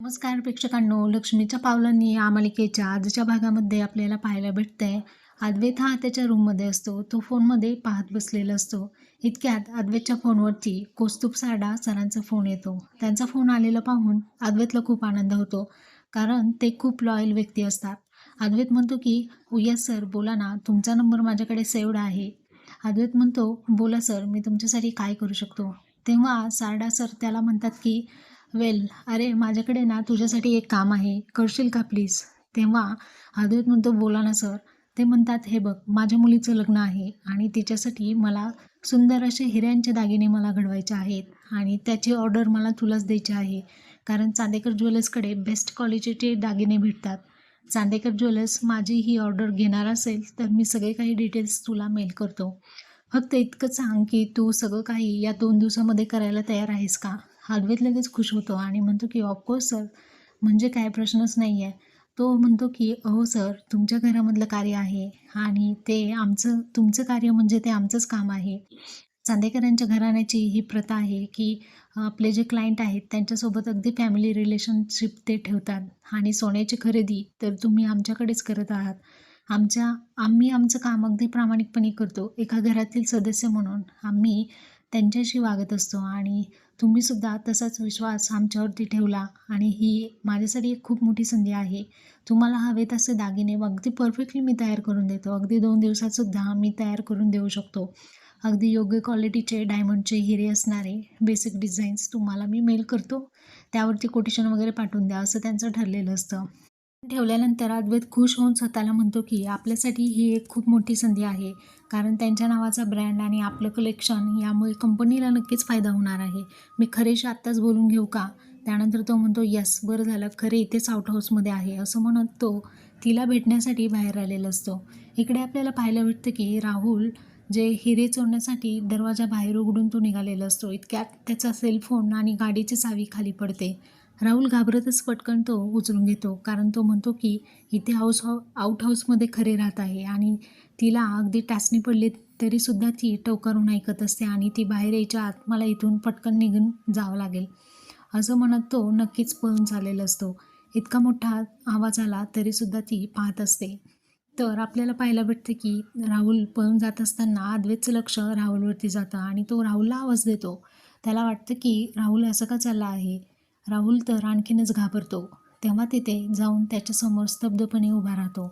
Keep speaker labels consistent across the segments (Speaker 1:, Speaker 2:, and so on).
Speaker 1: नमस्कार प्रेक्षकांनो लक्ष्मीच्या पावलांनी या मालिकेच्या आजच्या भागामध्ये आपल्याला पाहायला भेटतंय. अद्वैत हा त्याच्या रूममध्ये असतो. तो फोनमध्ये पाहत बसलेला असतो. इतक्यात अद्वैतच्या फोनवरती कौस्तुभ सारडा सरांचा फोन येतो. त्यांचा फोन आलेला पाहून अद्वैतला खूप आनंद होतो कारण ते खूप लॉयल व्यक्ती असतात. अद्वैत म्हणतो की यस सर बोला ना तुमचा नंबर माझ्याकडे सेव्ड आहे. अद्वैत म्हणतो बोला सर मी तुमच्यासाठी काय करू शकतो? तेव्हा सारडा सर त्याला म्हणतात की वेल अरे माझ्याकडे ना तुझ्यासाठी एक काम आहे. करशील का प्लीज तेव्हा अद्वैत म्हणतो बोला ना सर ते म्हणतात हे बघ माझ्या मुलीचं लग्न आहे आणि तिच्यासाठी मला सुंदर असे हिऱ्यांचे दागिने मला घडवायचे आहेत आणि त्याची ऑर्डर मला तुलाच द्यायची आहे. कारण चांदेकर ज्वेलर्सकडे बेस्ट क्वालिटीचे दागिने भेटतात. चांदेकर ज्वेलर्स माझी ही ऑर्डर घेणार असेल तर मी सगळे काही डिटेल्स तुला मेल करतो. फक्त इतकं सांग की तू सगळं काही या दोन दिवसामध्ये करायला तयार आहेस का? अद्वैत लगेच खुश होतो आणि म्हणतो की ऑफकोर्स सर म्हणजे काय प्रश्नच नाही आहे तो म्हणतो की oh, अहो सर तुमच्या घरामधलं कार्य आहे आणि ते आमचं तुमचं कार्य म्हणजे ते आमचंच काम आहे. चांदेकरांच्या घराण्याची ही प्रथा आहे की आपले जे क्लायंट आहेत त्यांच्यासोबत अगदी फॅमिली रिलेशनशिप ते ठेवतात आणि सोन्याची खरेदी तर तुम्ही आमच्याकडेच करत आहात. आमच्या आम्ही आमचं काम अगदी प्रामाणिकपणे करतो. एका घरातील सदस्य म्हणून आम्ही त्यांच्याशी वागत असतो आणि तुम्हीसुद्धा तसाच विश्वास आमच्यावरती ठेवला आणि ही माझ्यासाठी एक खूप मोठी संधी आहे. तुम्हाला हवेत असे दागिने अगदी परफेक्टली मी तयार करून देतो. अगदी दोन दिवसातसुद्धा मी तयार करून देऊ शकतो. अगदी योग्य क्वालिटीचे डायमंडचे हिरे असणारे बेसिक डिझाईन्स तुम्हाला मी मेल करतो. त्यावरती कोटेशन वगैरे पाठवून द्या असं त्यांचं ठरलेलं असतं. ठेवल्यानंतर अद्वैत खुश होऊन स्वतःला म्हणतो की आपल्यासाठी ही एक खूप मोठी संधी आहे. कारण त्यांच्या नावाचा ब्रँड आणि आपलं कलेक्शन यामुळे कंपनीला नक्कीच फायदा होणार आहे. मी खरेशी आत्ताच बोलून घेऊ का? त्यानंतर तो म्हणतो यस बरं झालं. खरे इथेच आउट हाऊसमध्ये आहे. असं म्हणत तो तिला भेटण्यासाठी बाहेर आलेला असतो. इकडे आपल्याला पाहायला भेटतं की राहुल जे हिरे चोरण्यासाठी दरवाजा बाहेर उघडून तो निघालेला असतो. इतक्यात त्याचा सेलफोन आणि गाडीची चावी खाली पडते. राहुल घाबरतच पटकन तो उचलून घेतो. कारण तो म्हणतो की इथे हाऊस हाऊ आउट हाऊसमध्ये खरे राहत आहे आणि तिला अगदी टाचणी पडली तरीसुद्धा ती टोकारून ऐकत असते आणि ती बाहेर यायच्या आत मला इथून पटकन निघून जावं लागेल. असं म्हणत तो नक्कीच पळून चाललेला असतो. इतका मोठा आवाज आला तरीसुद्धा ती पाहत असते. तर आपल्याला पाहायला भेटते की राहुल पळून जात असताना अद्वैतचं लक्ष राहुलवरती जातं आणि तो राहुलला आवाज देतो. त्याला वाटतं की राहुल असं का चालला आहे? राहुल तर आणखीनच घाबरतो. तेव्हा तिथे जाऊन त्याच्यासमोर स्तब्धपणे उभा राहतो.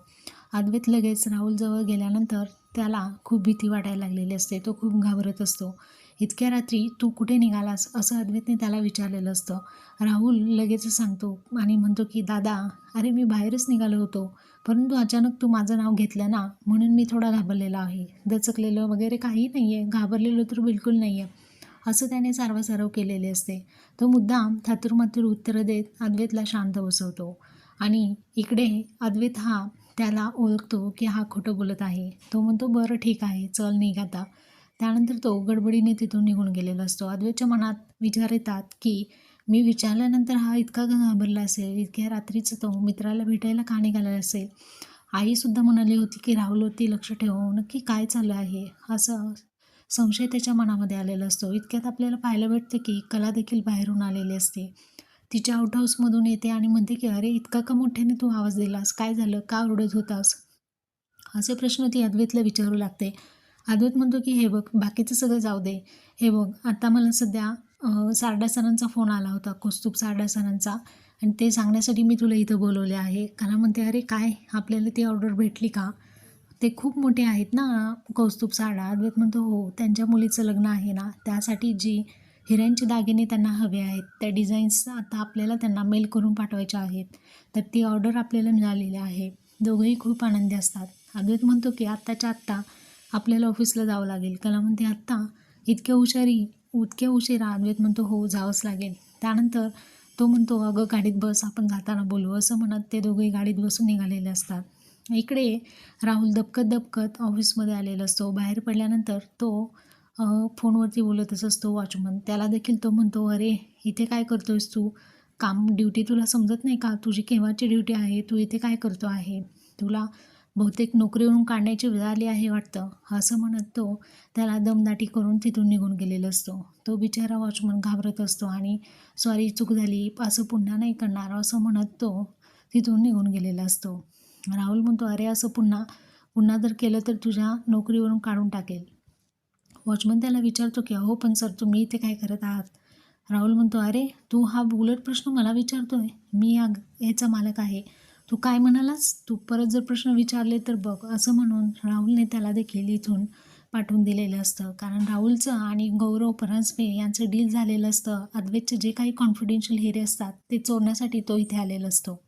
Speaker 1: अद्वैत लगेच राहुलजवळ गेल्यानंतर त्याला खूप भीती वाटायला लागलेली असते. तो खूप घाबरत असतो. इतक्या रात्री तू कुठे निघालास? असं अद्वैतने त्याला विचारलेलं असतं. राहुल लगेच सांगतो आणि म्हणतो की दादा अरे मी बाहेरच निघालो होतो. परंतु अचानक तू माझं नाव घेतलं ना म्हणून मी थोडा घाबरलेला आहे. दचकलेलं वगैरे काही नाही आहे घाबरलेलं तर बिलकुल नाही आहे असं त्याने सारवासारव केलेले असते. तो मुद्दाम थातूरमातूर उत्तरं देत अद्वैतला शांत बसवतो. आणि इकडे अद्वैत हा त्याला ओळखतो की हा खोटं बोलत आहे. तो म्हणतो बरं ठीक आहे चल निघ आता. त्यानंतर तो गडबडीने तिथून निघून गेलेला असतो. अद्वैतच्या मनात विचार येतात की मी विचारल्यानंतर हा इतका का घाबरला असेल? इतक्या रात्रीचं तो मित्राला भेटायला का निघाला असेल? आईसुद्धा म्हणाली होती की राहुलवरती लक्ष ठेव. नक्की काय चाललं आहे? असं संशय त्याच्या मनामध्ये आलेला असतो. इतक्यात आपल्याला पाहायला भेटते की कला देखील बाहेरून आलेली असते. तिच्या आउट हाऊसमधून येते आणि म्हणते की अरे इतका का मोठ्याने तू आवाज दिलास? काय झालं? का ओरडत होतास? असे प्रश्न ती अद्वैतला विचारू लागते. अद्वैत म्हणतो की हे बघ बाकीचं सगळं जाऊ दे. हे बघ आता मला सध्या सारडा सरांचा फोन आला होता कौस्तुभ सारडा सरांचा. आणि ते सांगण्यासाठी मी तुला इथं बोलवले आहे. कारण म्हणते अरे काय? आपल्याला ती ऑर्डर भेटली का? ते खूप मोठे आहेत ना कौस्तुभ साडा. अद्वैत म्हणतो हो त्यांच्या मुलीचं लग्न आहे ना त्यासाठी जी हिऱ्यांचे दागिने त्यांना हवे आहेत त्या डिझाईन्स आता आपल्याला त्यांना मेल करून पाठवायच्या आहेत तर ती ऑर्डर आपल्याला मिळालेली आहे. दोघंही खूप आनंदी असतात. अद्वैत म्हणतो की आत्ताच्या आत्ता आपल्याला ऑफिसला जावं लागेल. कला म्हणते आत्ता इतक्या हुशारी उतक्या उशिरा अद्वैत म्हणतो हो जावंच लागेल. त्यानंतर तो म्हणतो अगं गाडीत बस आपण जाताना बोलू. असं म्हणत ते दोघंही गाडीत बसून निघालेले असतात. इकडे राहुल दबकत दबकत ऑफिसमध्ये आलेला असतो. बाहेर पडल्यानंतर तो फोनवरती बोलतच असतो वॉचमन. त्याला देखील तो म्हणतो अरे इथे काय करतोयस तू? काम ड्युटी तुला समजत नाही का? तुझी केव्हाची ड्युटी आहे? तू इथे काय करतो आहे? तुला बहुतेक नोकरीवरून काढण्याची वेळ आली आहे वाटतं? असं म्हणत तो त्याला दमदाटी करून तिथून निघून गेलेला असतो. तो बिचारा वॉचमन घाबरत असतो आणि सॉरी चूक झाली. असं पुन्हा नाही करणार असं म्हणत तो तिथून निघून गेलेला असतो. राहुल म्हणतो अरे असं पुन्हा पुन्हा जर केलं तर तुझ्या नोकरीवरून काढून टाकेल. वॉचमन त्याला विचारतो की अहो पण सर तुम्ही इथे काय करत आहात? राहुल म्हणतो अरे तू हा उलट प्रश्न मला विचारतो आहे मी या याचा मालक आहे. तू काय म्हणालास? तू परत जर प्रश्न विचारले तर बघ. असं म्हणून राहुलने त्याला देखील इथून पाठवून दिलेलं असतं. कारण राहुलचं आणि गौरव परांजपे यांचं डील झालेलं असतं. अद्वैतचे जे काही कॉन्फिडेन्शियल हिरे असतात ते चोरण्यासाठी तो इथे आलेला असतो.